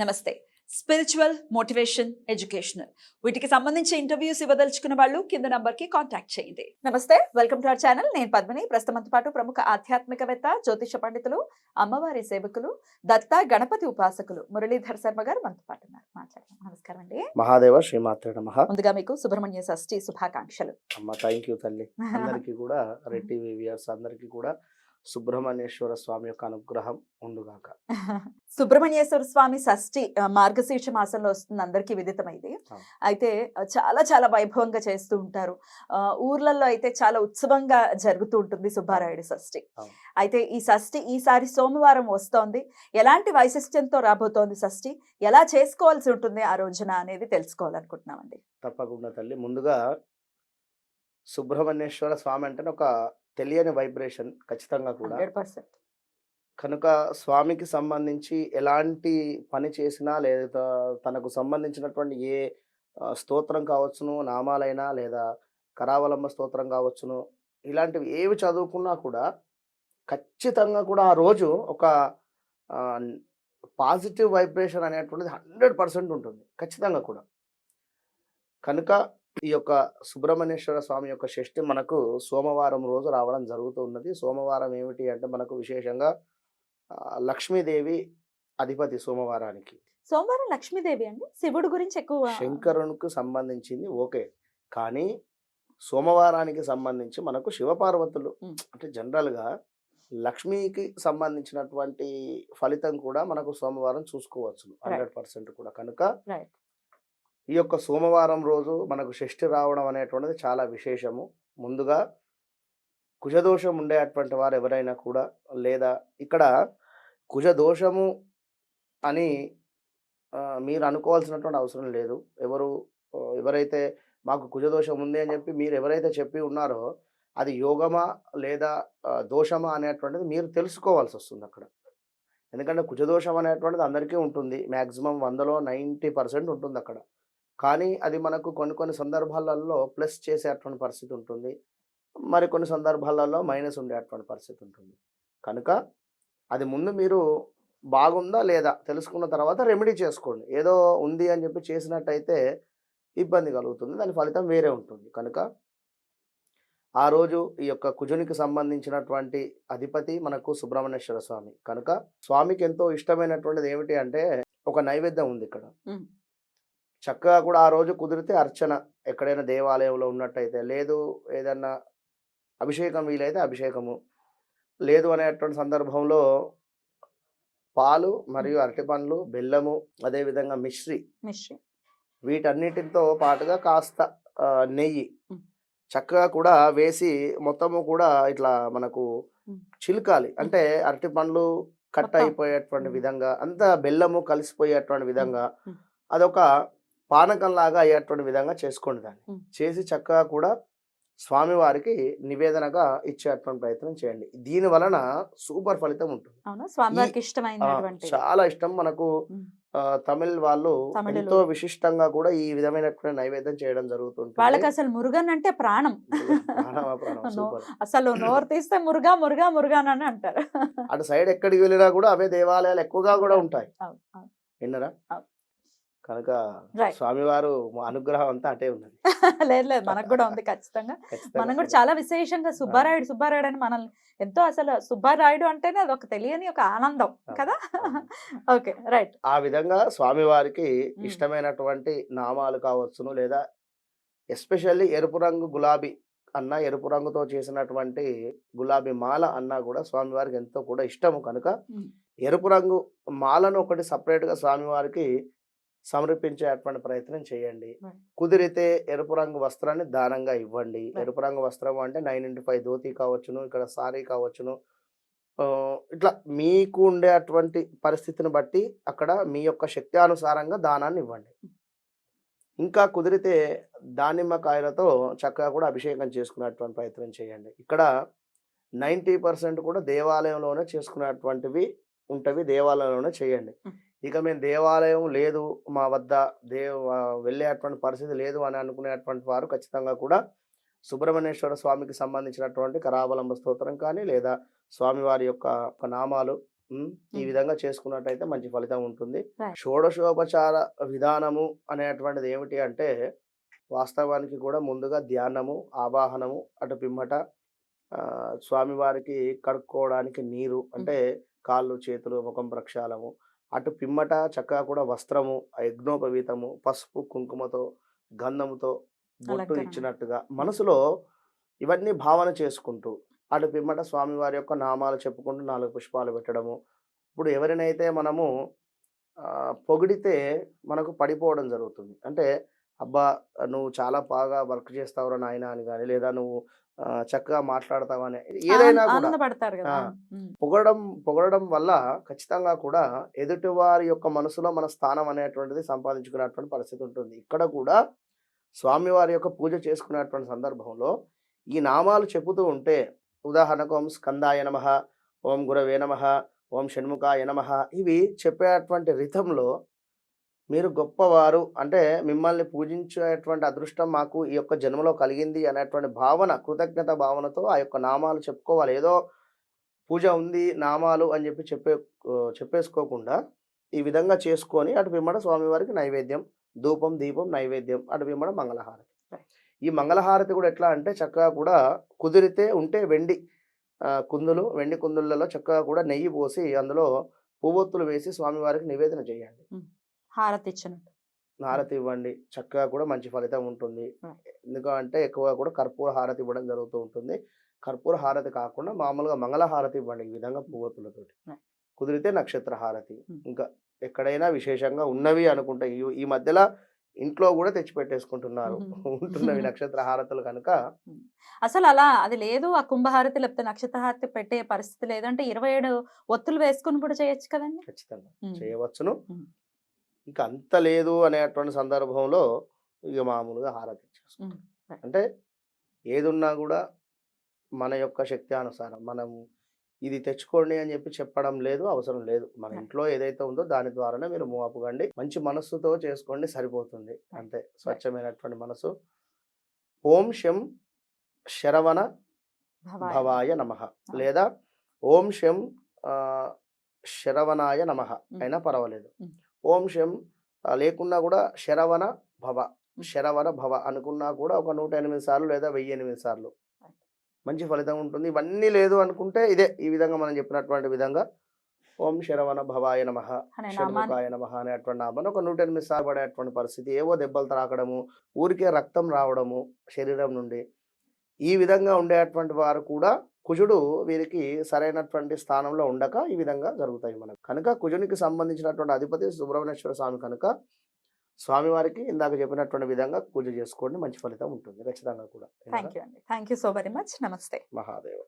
నమస్తే. Spiritual motivation educational వీటికి సంబంధించి ఇంటర్వ్యూస్ ఇవ్వదలుచుకున్న వాళ్ళు కింద నంబర్కి కాంటాక్ట్ చేయండి. నమస్తే వెల్కమ్ టు అవర్ ఛానల్ నేను పద్మిని. ప్రస్తుతంతో పాటు ప్రముఖ ఆధ్యాత్మికవేత్త జ్యోతిష పండితులు అమ్మవారి సేవకులు దత్త గణపతి ఉపాసకులు మురళీధర్ శర్మ గారు మనతో పాటు ఉన్నారు. మాట్లాడదాం. నమస్కారం అండి. మహాదేవ శ్రీమాత్రే నమ. ముందుగా మీకు సుబ్రహ్మణ్య షష్ఠి శుభాకాంక్షలు. అమ్మ థ్యాంక్ యూ తల్లి. అందరికీ కూడా రెడ్ టీవీ వ్యూయర్స్ అందరికీ కూడా సుబ్రహ్మణ్యేశ్వర స్వామి యొక్క అనుగ్రహం ఉండుగాక. సుబ్రహ్మణ్యేశ్వర స్వామి షష్ఠి మార్గశీర్ష మాసంలో వస్తుంది అందరికీ విదితమైంది. అయితే చాలా చాలా వైభవంగా చేస్తూ ఉంటారు. ఆ, ఊర్లలో అయితే చాలా ఉత్సవంగా జరుగుతూ ఉంటుంది సుబ్బారాయుడు షష్ఠి. అయితే ఈ షష్ఠి ఈసారి సోమవారం వస్తోంది. ఎలాంటి వైశిష్ట్యంతో రాబోతోంది షష్ఠి? ఎలా చేసుకోవాల్సి ఉంటుంది ఆ రోజున అనేది తెలుసుకోవాలనుకుంటున్నామండి. తప్పకుండా తల్లి. ముందుగా సుబ్రహ్మణ్యేశ్వర స్వామి అంటే ఒక తెలియని వైబ్రేషన్ ఖచ్చితంగా కూడా. కనుక స్వామికి సంబంధించి ఎలాంటి పని చేసినా లేదా తనకు సంబంధించినటువంటి ఏ స్తోత్రం కావచ్చును నామాలైనా లేదా కరావలంబ స్తోత్రం కావచ్చును ఇలాంటివి ఏవి చదువుకున్నా కూడా ఖచ్చితంగా కూడా ఆ రోజు ఒక పాజిటివ్ వైబ్రేషన్ అనేటువంటిది హండ్రెడ్ పర్సెంట్ ఉంటుంది ఖచ్చితంగా కూడా. కనుక ఈ యొక్క సుబ్రహ్మణ్యేశ్వర స్వామి యొక్క షష్ఠి మనకు సోమవారం రోజు రావడం జరుగుతూ ఉన్నది. సోమవారం ఏమిటి అంటే మనకు విశేషంగా లక్ష్మీదేవి అధిపతి సోమవారానికి. సోమవారం లక్ష్మీదేవి అండి? శివుడు గురించి ఎక్కువ శంకరునికి సంబంధించింది ఓకే. కానీ సోమవారానికి సంబంధించి మనకు శివపార్వతులు. అంటే జనరల్గా లక్ష్మికి సంబంధించినటువంటి ఫలితం కూడా మనకు సోమవారం చూసుకోవచ్చు హండ్రెడ్ పర్సెంట్ కూడా. కనుక. ఈ యొక్క సోమవారం రోజు మనకు షష్ఠి రావడం అనేటువంటిది చాలా విశేషము. ముందుగా కుజదోషం ఉండేటువంటి వారు ఎవరైనా కూడా లేదా ఇక్కడ కుజదోషము అని మీరు అనుకోవాల్సినటువంటి అవసరం లేదు. ఎవరు ఎవరైతే మాకు కుజదోషం ఉంది అని చెప్పి మీరు ఎవరైతే చెప్పి ఉన్నారో అది యోగమా లేదా దోషమా అనేటువంటిది మీరు తెలుసుకోవాల్సి వస్తుంది అక్కడ. ఎందుకంటే కుజదోషం అనేటువంటిది అందరికీ ఉంటుంది. మ్యాక్సిమం వందలో నైంటీ పర్సెంట్ ఉంటుంది అక్కడ. కానీ అది మనకు కొన్ని కొన్ని సందర్భాలలో ప్లస్ చేసేటువంటి పరిస్థితి ఉంటుంది. మరి కొన్ని సందర్భాలలో మైనస్ ఉండేటువంటి పరిస్థితి ఉంటుంది. కనుక అది ముందు మీరు బాగుందా లేదా తెలుసుకున్న తర్వాత రెమెడీ చేసుకోండి. ఏదో ఉంది అని చెప్పి చేసినట్టయితే ఇబ్బంది కలుగుతుంది. దాని ఫలితం వేరే ఉంటుంది. కనుక ఆ రోజు ఈ యొక్క కుజునికి సంబంధించినటువంటి అధిపతి మనకు సుబ్రహ్మణ్యేశ్వర స్వామి. కనుక స్వామికి ఎంతో ఇష్టమైనటువంటిది ఏమిటి అంటే ఒక నైవేద్యం ఉంది ఇక్కడ. చక్కగా కూడా ఆ రోజు కుదిరితే అర్చన ఎక్కడైనా దేవాలయంలో ఉన్నట్టయితే లేదు ఏదన్నా అభిషేకం వీలైతే అభిషేకము లేదు అనేటువంటి సందర్భంలో పాలు మరియు అరటి పండ్లు బెల్లము అదేవిధంగా మిశ్రి మిశ్రీ వీటన్నిటితో పాటుగా కాస్త నెయ్యి. చక్కగా కూడా వేసి మొత్తము కూడా ఇట్లా మనకు. చిలుకాలి అంటే అరటి పండ్లు కట్. అయిపోయేటువంటి. విధంగా అంతా బెల్లము కలిసిపోయేటువంటి విధంగా. అదొక పానకం లాగా అయ్యేటువంటి విధంగా చేసుకోండి దాన్ని. చేసి చక్కగా కూడా స్వామివారికి నివేదనగా ఇచ్చేటువంటి ప్రయత్నం చేయండి. దీని వలన సూపర్ ఫలితం ఉంటుంది. చాలా ఇష్టం మనకు. తమిళ్ వాళ్ళు. ఎంతో విశిష్టంగా కూడా ఈ విధమైనటువంటి నైవేద్యం చేయడం జరుగుతుంటుంది. వాళ్ళకి అసలు మురుగన్ అంటే ప్రాణం. అసలు నోరు తీస్తే మురుగా మురుగా మురుగాన్ అని అంటారు. అటు సైడ్ ఎక్కడికి వెళ్ళినా కూడా అవే దేవాలయాలు ఎక్కువగా కూడా ఉంటాయి. విన్నరా. కనుక. స్వామివారు అనుగ్రహం అంతా అటే ఉన్నది లేదు లేదు మనకు కూడా ఉంది ఖచ్చితంగా మనం కూడా. చాలా విశేషంగా సుబ్బారాయుడు సుబ్బారాయుడు అని మనల్ని ఎంతో అసలు సుబ్బారాయుడు అంటేనే అది ఒక తెలియని ఒక ఆనందం కదా. ఓకే రైట్ ఆ విధంగా స్వామివారికి. ఇష్టమైనటువంటి నామాలు కావచ్చును లేదా ఎస్పెషల్లీ ఎరుపు రంగు గులాబీ అన్న ఎరుపు రంగుతో చేసినటువంటి గులాబీ మాల అన్న కూడా స్వామివారికి ఎంతో కూడా ఇష్టము కనుక. ఎరుపు రంగు మాలను ఒకటి సపరేట్గా స్వామివారికి సమర్పించేటువంటి ప్రయత్నం చేయండి. కుదిరితే ఎరుపు రంగు వస్త్రాన్ని దానంగా ఇవ్వండి. ఎరుపు రంగు వస్త్రం అంటే నైన్ ఇంటూ ఫైవ్ ధోతి కావచ్చును ఇక్కడ సారీ కావచ్చును ఇట్లా మీకు ఉండేటువంటి పరిస్థితిని బట్టి అక్కడ మీ యొక్క శక్తి అనుసారంగా దానాన్ని ఇవ్వండి ఇంకా కుదిరితే దానిమ్మ కాయలతో చక్కగా కూడా అభిషేకం చేసుకునేటువంటి ప్రయత్నం చేయండి ఇక్కడ నైంటీ పర్సెంట్ కూడా దేవాలయంలోనే చేసుకునేటువంటివి ఉంటవి దేవాలయంలోనే చేయండి. ఇక మేము దేవాలయం లేదు మా వద్ద దేవ వెళ్ళేటువంటి పరిస్థితి లేదు అని అనుకునేటువంటి వారు ఖచ్చితంగా కూడా సుబ్రహ్మణ్యేశ్వర స్వామికి సంబంధించినటువంటి కరావలంబ స్తోత్రం కానీ లేదా స్వామివారి యొక్క నామాలు ఈ. విధంగా చేసుకున్నట్టయితే మంచి ఫలితం ఉంటుంది. షోడశోపచార విధానము అనేటువంటిది ఏమిటి అంటే వాస్తవానికి కూడా ముందుగా ధ్యానము ఆవాహనము అటు పిమ్మట స్వామివారికి కడుక్కోవడానికి నీరు అంటే కాళ్ళు చేతులు ముఖం ప్రక్షాళము అటు పిమ్మట చక్కగా కూడా వస్త్రము యజ్ఞోపవీతము పసుపు కుంకుమతో గంధముతో బొట్టు. ఇచ్చినట్టుగా మనసులో ఇవన్నీ భావన చేసుకుంటూ అటు పిమ్మట స్వామివారి యొక్క నామాలు చెప్పుకుంటూ నాలుగు పుష్పాలు పెట్టడము. ఇప్పుడు ఎవరినైతే మనము పొగిడితే మనకు పడిపోవడం జరుగుతుంది. అంటే అబ్బా! నువ్వు చాలా బాగా వర్క్ చేస్తావురా నాయన అని కానీ లేదా నువ్వు చక్కగా మాట్లాడతావని ఏదైనా కూడా. పొగడడం పొగడడం వల్ల ఖచ్చితంగా కూడా ఎదుటివారి యొక్క మనసులో మన స్థానం అనేటువంటిది సంపాదించుకునేటువంటి పరిస్థితి ఉంటుంది. ఇక్కడ కూడా స్వామివారి యొక్క పూజ చేసుకునేటువంటి సందర్భంలో ఈ నామాలు చెబుతూ ఉంటే ఉదాహరణకు ఓం స్కందాయ నమ ఓం గురవే నమ ఓం షణ్ముఖాయ నమ ఇవి చెప్పేటువంటి రిథంలో మీరు గొప్పవారు. అంటే మిమ్మల్ని పూజించేటువంటి అదృష్టం మాకు ఈ యొక్క జన్మలో కలిగింది అనేటువంటి భావన కృతజ్ఞత భావనతో ఆ యొక్క నామాలు చెప్పుకోవాలి. ఏదో పూజ ఉంది నామాలు అని చెప్పి చెప్పే చెప్పేసుకోకుండా ఈ విధంగా చేసుకొని అటు పిమ్మట స్వామివారికి నైవేద్యం ధూపం దీపం నైవేద్యం అటు పిమ్మట మంగళహారతి. ఈ మంగళహారతి కూడా ఎట్లా అంటే చక్కగా కూడా కుదిరితే ఉంటే వెండి కుందులు వెండి కుందులలో చక్కగా కూడా నెయ్యి పోసి అందులో పువ్వొత్తులు వేసి స్వామివారికి నివేదన చేయండి. హారతి ఇచ్చినట్టు హారతి ఇవ్వండి చక్కగా కూడా మంచి ఫలితం ఉంటుంది. ఎందుకంటే ఎక్కువగా కూడా కర్పూర హారతి ఇవ్వడం జరుగుతూ ఉంటుంది. కర్పూర హారతి కాకుండా మామూలుగా మంగళ హారతి ఇవ్వండి. ఈ విధంగా పువ్వొత్తులతోటి. Right. కుదిరితే నక్షత్ర హారతి. ఇంకా ఎక్కడైనా విశేషంగా ఉన్నవి అనుకుంటే ఈ మధ్యలో ఇంట్లో కూడా తెచ్చి పెట్టేసుకుంటున్నారు. ఉంటున్నవి నక్షత్ర హారతులు కనుక. అసలు అలా అది లేదు. ఆ కుంభహారతి లేకపోతే నక్షత్ర హారతి పెట్టే పరిస్థితి లేదంటే ఇరవై ఏడు ఒత్తులు వేసుకుని కూడా చేయొచ్చు కదండి? ఖచ్చితంగా. చేయవచ్చును. ఇక అంత లేదు అనేటువంటి సందర్భంలో ఇక మామూలుగా హారతి. Right. అంటే ఏదున్నా కూడా మన యొక్క శక్తి అనుసారం మనం ఇది తెచ్చుకోండి అని చెప్పి చెప్పడం లేదు అవసరం లేదు. మన. ఇంట్లో ఏదైతే ఉందో దాని ద్వారానే మీరు మూవ్ అవ్వకండి మంచి మనస్సుతో చేసుకోండి సరిపోతుంది. అంతే. స్వచ్ఛమైనటువంటి మనసు ఓం శం శరవణ భవాయ. నమ. లేదా ఓం శం శరవణాయ నమ. అయినా పర్వాలేదు. ఓం శం లేకున్నా కూడా శరవణ భవ. శరవణ భవ అనుకున్నా కూడా ఒక నూట ఎనిమిది సార్లు లేదా వెయ్యి ఎనిమిది సార్లు. మంచి ఫలితం ఉంటుంది. ఇవన్నీ లేదు అనుకుంటే ఇదే ఈ విధంగా మనం చెప్పినటువంటి విధంగా ఓం శరవణ భవాయ నమ షణ్ముఖాయ నమ అనేటువంటి నామాన్ని ఒక నూట ఎనిమిది సార్లు పడేటువంటి పరిస్థితి. ఏవో దెబ్బలు తాకడము ఊరికే రక్తం రావడము శరీరం నుండి. ఈ విధంగా ఉండేటువంటి వారు కూడా కుజుడు వీరికి సరైనటువంటి స్థానంలో ఉండక ఈ విధంగా జరుగుతాయి మనకు. కనుక కుజునికి సంబంధించినటువంటి అధిపతి సుబ్రహ్మణ్యేశ్వర స్వామి కనుక స్వామివారికి ఇందాక చెప్పినటువంటి విధంగా పూజ చేసుకోండి మంచి ఫలితం ఉంటుంది. ఖచ్చితంగా కూడా. థ్యాంక్ యూ అండి. Thank you so very much నమస్తే. మహాదేవ.